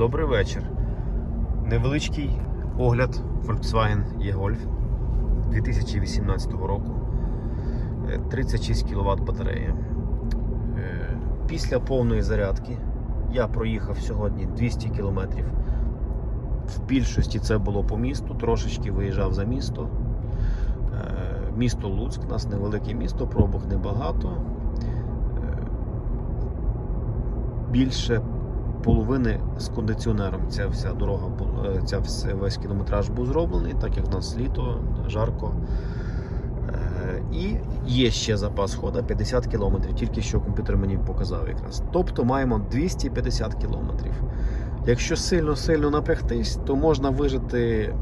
Добрий вечір. Невеличкий огляд Volkswagen e-Golf 2018 року. Е, 36 кВт батарея. Після повної зарядки я проїхав сьогодні 200 км. В більшості це було по місту, трошечки виїжджав за місто. Е, Місто Луцьк, у нас невелике місто, пробок небагато. Е, Більше половини з кондиціонером. Ця вся дорога е, ця весь кілометраж був зроблений, так як в нас літо, жарко. Е, І є ще запас хода 50 км, тільки що комп'ютер мені показав якраз. Тобто маємо 250 км. Якщо сильно-сильно напрягтись, то можна вижити,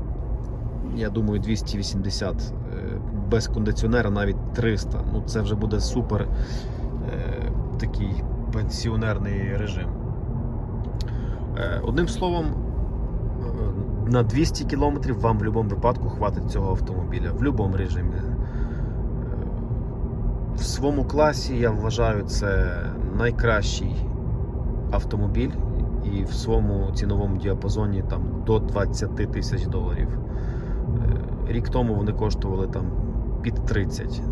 я думаю, 280 е, без кондиціонера навіть 300. Ну це вже буде супер такий пенсіонерний режим. Е, Одним словом, е, на 200 км вам в будь-якому випадку хватить цього автомобіля, в будь-якому режимі. Е, В своєму класі я вважаю це найкращий автомобіль і в своєму ціновому діапазоні там, до 20 тисяч доларів. Рік тому вони коштували там під 30.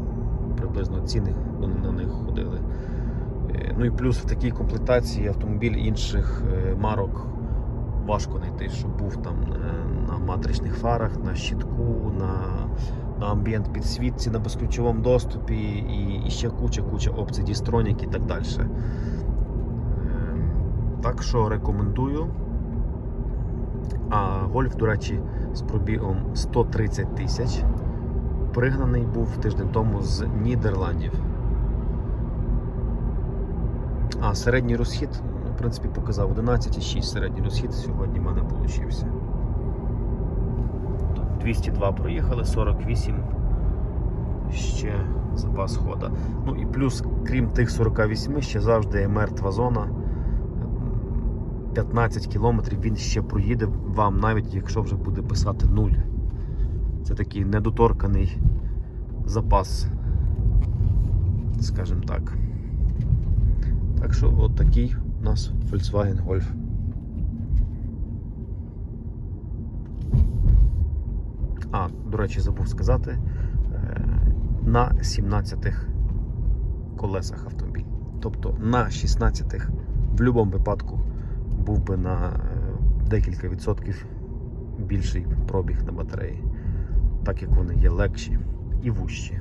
Приблизно ціни на них ходили. Е, Ну і плюс в такій комплектації автомобіль інших е, марок важко знайти, щоб був там е, на матричних фарах, на щитку, на, на амбієнт підсвітці, на безключовому доступі і, і ще куча-куча опцій Дістронік і так далі. Е, Так що рекомендую. А гольф, до речі, з пробігом 130 тисяч. Пригнаний був тиждень тому з Нідерландів. А, середній розхід, в принципі, показав 11,6 середній розхід сьогодні в мене вийшов. 202 проїхали, 48 ще запас хода. Ну і плюс, крім тих 48, ще завжди є мертва зона. 15 кілометрів він ще проїде вам, навіть якщо вже буде писати 0. Це такий недоторканий запас, скажімо так. Так що от такий у нас Volkswagen Golf. А, до речі, забув сказати, е, на 17-х колесах автомобіль. Тобто на 16-х в будь-якому випадку був би на е, декілька відсотків більший пробіг на батареї, так як вони є легші і вужчі.